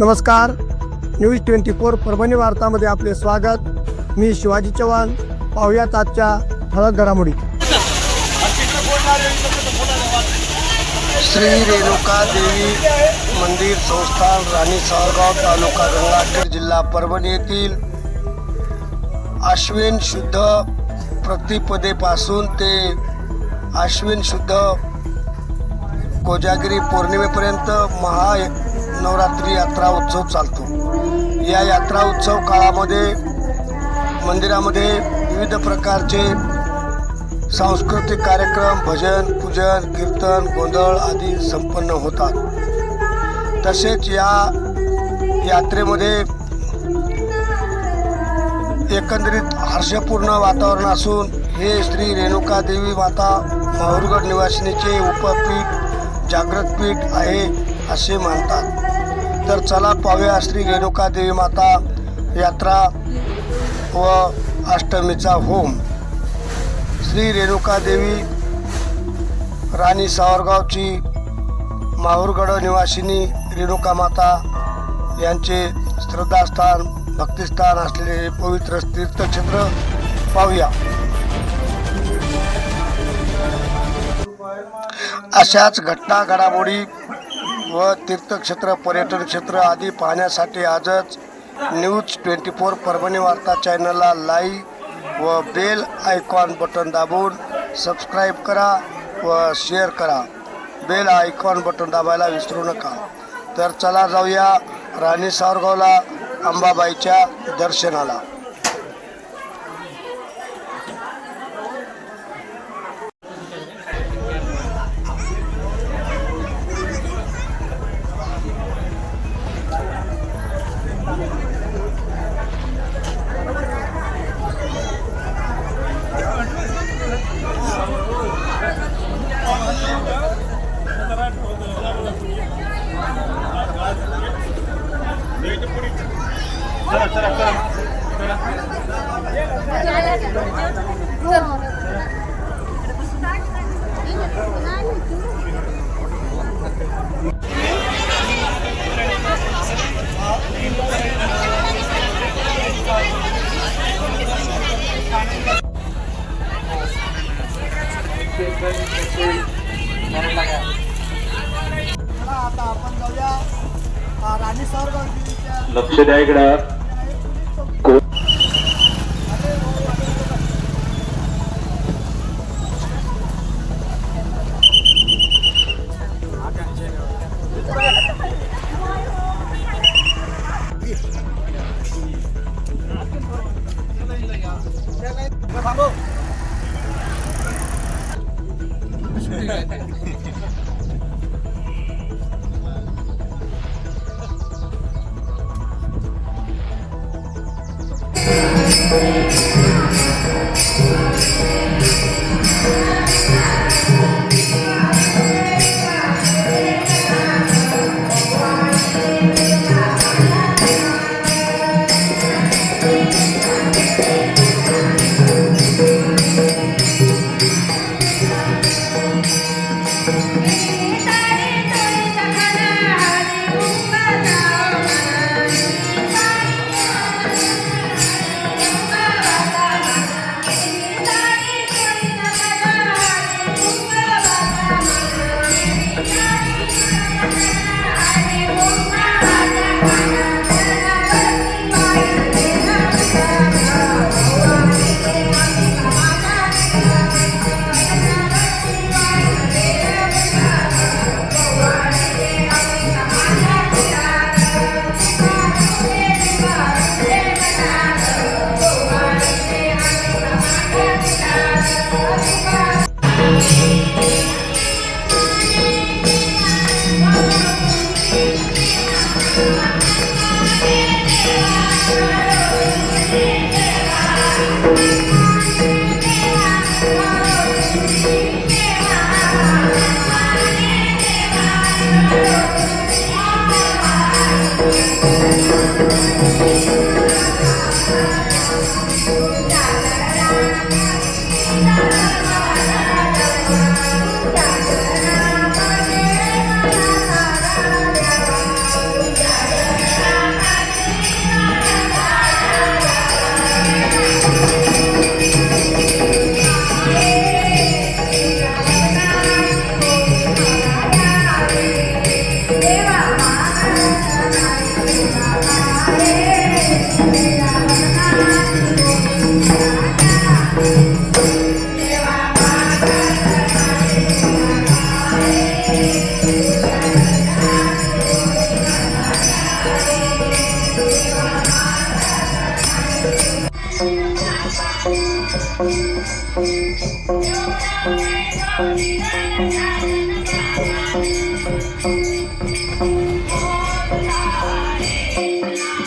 नमस्कार. News twenty four Parbhani वार्तामध्ये आपले स्वागत. मी शिवाजी चव्हाण. पाहुयात आजच्या ठळक घडामोडी. श्री रेणुका देवी मंदिर संस्थान राणी सावरगाव तालुका गंगाखेड जिल्हा परभणी येथील आश्विन शुद्ध प्रतिपदेपासून ते आश्विन शुद्ध कोजागिरी पौर्णिमेपर्यंत महा नवरात्री यात्रा उत्सव चालतो. या यात्रा उत्सव काळामध्ये मंदिरामध्ये विविध प्रकारचे सांस्कृतिक कार्यक्रम भजन पूजन कीर्तन गोंधळ आदी संपन्न होतात. तसेच या यात्रेमध्ये एकंदरीत हर्षपूर्ण वातावरण असून हे श्री रेणुका देवी माता माहूरगड निवासिनीचे उपपीठ जागृत पीठ आहे असे मानतात. तर चला पाहूया श्री रेणुका देवी माता यात्रा व अष्टमीचा होम. श्री रेणुका देवी राणी सावरगावची माहूरगड निवासिनी रेणुका माता यांचे श्रद्धास्थान भक्तिस्थान असलेले पवित्र तीर्थक्षेत्र पाहूया. अशाच घटना घडामोडी व तीर्थक्षेत्र पर्यटन क्षेत्र आदी पाहण्यासाठी आजच न्यूज ट्वेंटी फोर परभणी वार्ता चॅनलला लाईक व बेल आयकॉन बटन दाबून सबस्क्राईब करा व शेअर करा. बेल आयकॉन बटन दाबायला विसरू नका. तर चला जाऊया राणी सावरगावला. अंबाबाईच्या दर्शनाला आता आपण जाऊया राणी सावरगाव लक्ष द्या इकडं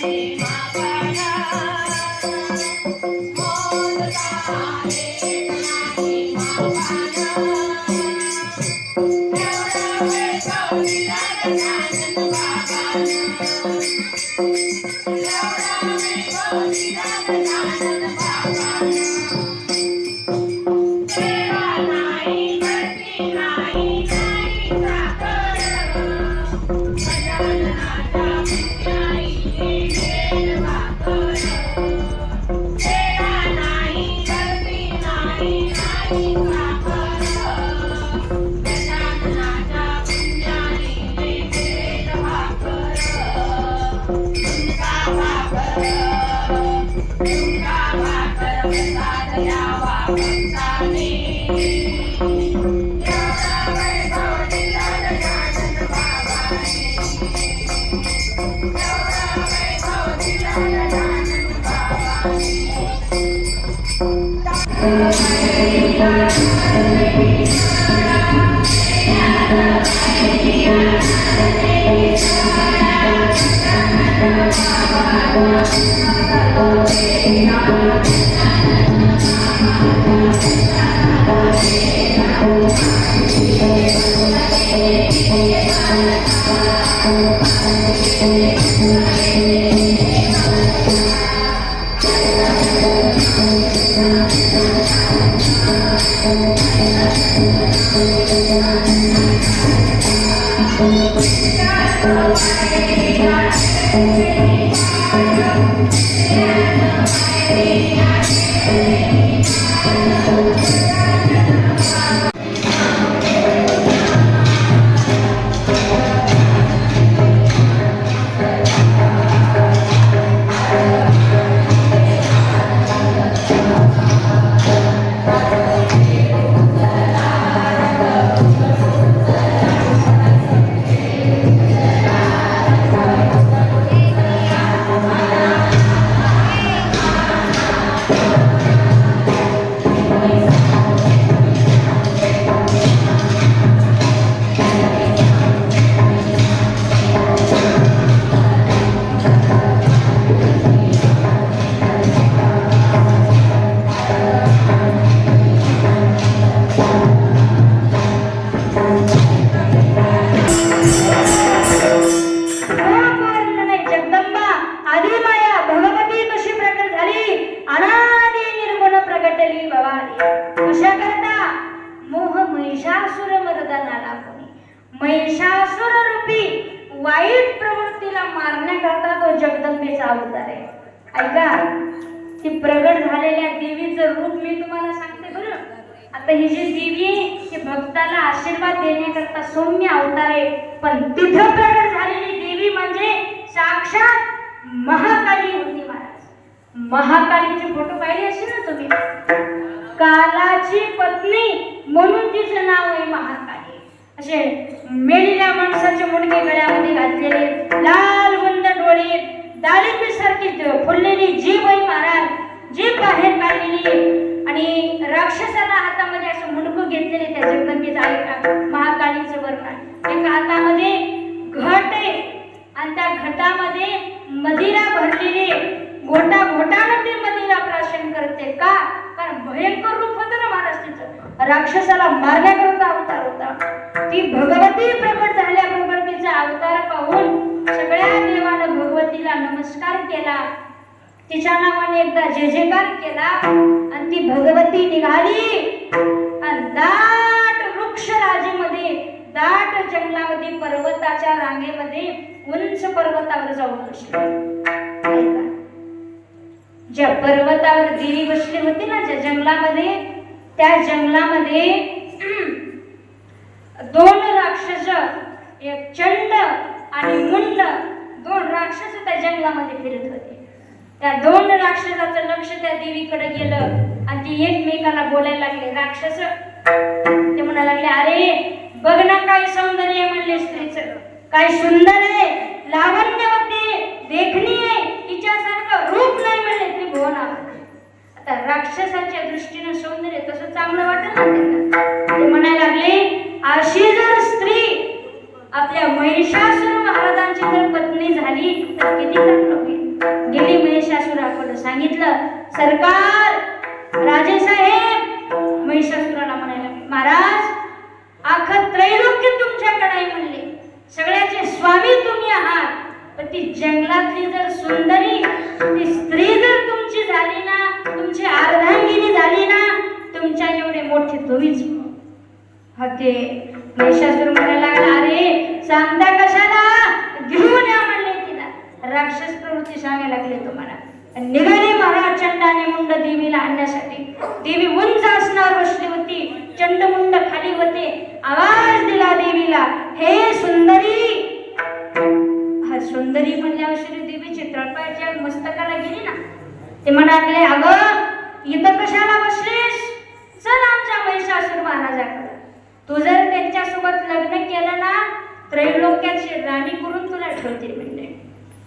Bye. नाही महिषासुर रूपी वाईट प्रवृत्तीला मारण्याकरता तो जगदंबेचा अवतार आहे. ऐका ती प्रगट झालेल्या देवीचं रूप मी तुम्हाला सांगते बरं. आता ही जी देवी आहे ही भक्ताला आशीर्वाद देण्याकरता सौम्य अवतार आहे. पण तिथं प्रगट झालेली देवी म्हणजे साक्षात महाकाली होती महाराज. महाकालीचे फोटो पाहिले असेल ना तुम्ही? कालाची पत्नी म्हणून तिचं नाव आहे महाकाली. असे मेलेल्या माणसाचे मुंडके गळ्यामध्ये घातलेले लाल बुंद डोळे दालिंबी सारखी फुललेली जीभ आहे महाराज जीभ बाहेर काढलेली. आणि राक्षसाला हातामध्ये असं मुंडकं घेतलेले त्या आहे का महाकालीचं वर्णन. एका हातामध्ये घट आहे आणि त्या घटामध्ये मदिरा भरलेली. घोटा घोटामध्ये मदिरा प्राशन करते का? कारण भयंकर रूप होतं ना महाराज तिचं. राक्षसाला मारण्याकरता अवतार होता. ती भगवती प्रकट झाल्याबरोबर तिचा अवतार पाहून सगळ्या देवानं भगवतीला नमस्कार केला. तिच्या नावाने एकदा जय जयकार केला आणि ती भगवती निघाली. आणि दाट वृक्ष राजेमध्ये दाट जंगलामध्ये पर्वताच्या रांगेमध्ये उंच पर्वतावर जाऊन बसली. ज्या पर्वतावर देवी बसली होती ना ज्या जंगलामध्ये त्या जंगलामध्ये दोन राक्षस एक चंड आणि मुंड दोन राक्षस त्या जंगलामध्ये फिरत होते. त्या दोन राक्षसाचं लक्ष त्या देवीकडे गेलं आणि ती एकमेकाला बोलायला लागले राक्षस. ते म्हणायला लागले अरे बघ ना काय सौंदर्य म्हणले स्त्रीचं. काय सुंदर आहे लावण्यवती देखणी आहे तिच्यासारखं रूप नाही म्हणले त्रिभुवन तर राक्षसाच्या दृष्टीनं सौंदर्य तसं चांगलं वाटत ते म्हणायला लागले अशी जर स्त्री आपल्या महिषासूर महाराजांची जर पत्नी झाली तर किती चांगलं होईल? गेली महिषासुराकडं सांगितलं सरकार राजे साहेब महिषासुराला म्हणायला महाराज अख त्रैलोक्य तुमच्याकडे म्हणले. सगळ्याचे स्वामी तुम्ही आहात. पण ती जंगलातली जर सुंदरी ती स्त्री जर तुमची झाली ना तुमची अर्धांगिनी झाली ना तुमच्या एवढे मोठे तुम्हीच हो. ते महिषासूर म्हणायला लागला अरे सांगता कशाला? घेऊन या म्हणले तिला. राक्षस प्रवृत्ती सांगायला लागले तुम्हाला. निघाले महाराज चंडाने मुंड देवीला आणण्यासाठी. देवी उंच असणार बसली होती. चंडमुंड खाली होते. आवाज दिला देवीला हे सुंदरी सुंदरी म्हणल्यावर श्री देवीची तळपायच्या मस्तकाला गेली ना. ते म्हणाले अगं इथं कशाला बसलीस? चल आमच्या महिषासूर महाराजाकडे. तू जर त्यांच्यासोबत लग्न केलं ना त्रैलोक्याची राणी करून तुला ठेवते म्हणले.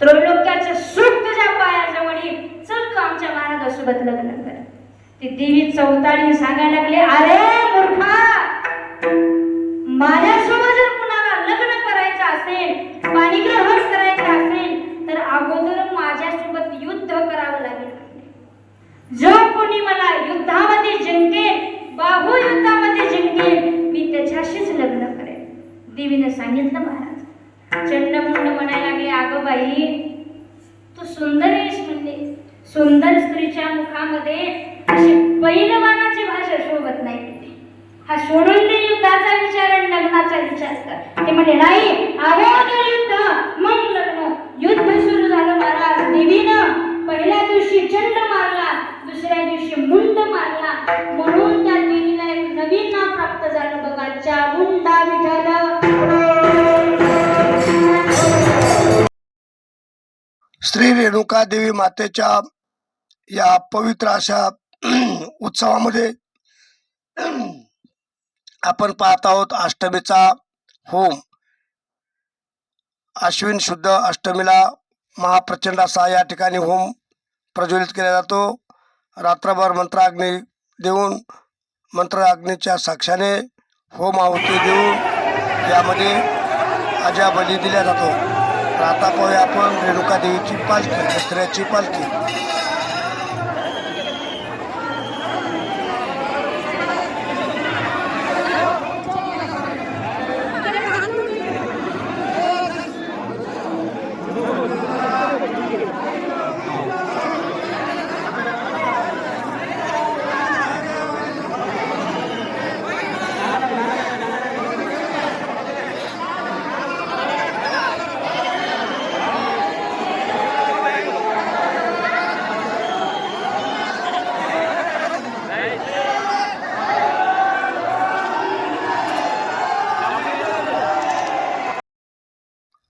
त्रैलोक्याचं सुख तुझ्या पायाजवळ येईल. चल तू आमच्या महाराजासोबत लग्न कर. ती देवी चौताळी सांगायला लागली अरे मूर्खा! माझ्यासोबत जर कुणाला लग्न करायचं असेल पाणीग्रहण करायचं असेल तर अगोदर माझ्यासोबत युद्ध करावं लागेल जो कोणी मला युद्धामध्ये जिंकेल बाहू युद्धामध्ये जिंकेल मी त्याच्याशीच लग्न करेन. देवीने सांगितलं महाराज. चंडमुंड म्हणायला लागले अगं बाई तू सुंदर आहेस म्हणले सुंदर स्त्रीच्या मुखामध्ये अशी पैलवानाची भाषा शोभत नाही हा सोडून दे युद्धाचा विचार आणि लग्नाचा विचार कर. ते म्हणे नाही अगोदर युद्ध. मग लग्न. युद्ध सुरू झालं महाराज. देवीनं पहिल्या दिवशी चंड मारला दुसऱ्या दिवशी मुंड मारला. म्हणून त्या देवीला एक नवीन नाव प्राप्त झालं. बघा चामुंडा विठ्ठल. श्री रेणुका देवी मातेच्या या पवित्र अशा उत्सवामध्ये आपण पाहत आहोत अष्टमीचा होम. अश्विन शुद्ध अष्टमीला महाप्रचंड असा या ठिकाणी होम प्रज्वलित केला जातो. रात्रभर मंत्राग्नी देऊन मंत्राग्नीच्या साक्षाने होम आहुती देऊन यामध्ये अजा बली दिला जातो. तर आता पाहूया आपण रेणुका देवीची पालखी दसऱ्याची पालखी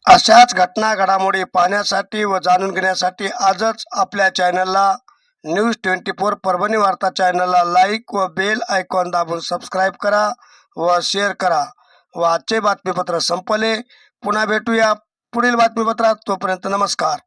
अशाच घटना घडामोडी पाहण्यासाठी व जाणून घेण्यासाठी आजच आपल्या चॅनलला न्यूज ट्वेंटी फोर परभणी वार्ता चॅनलला लाईक व बेल आयकॉन दाबून सबस्क्राईब करा व शेअर करा. व आजचे बातमीपत्र संपले. पुन्हा भेटूया पुढील बातमीपत्रात. तोपर्यंत नमस्कार.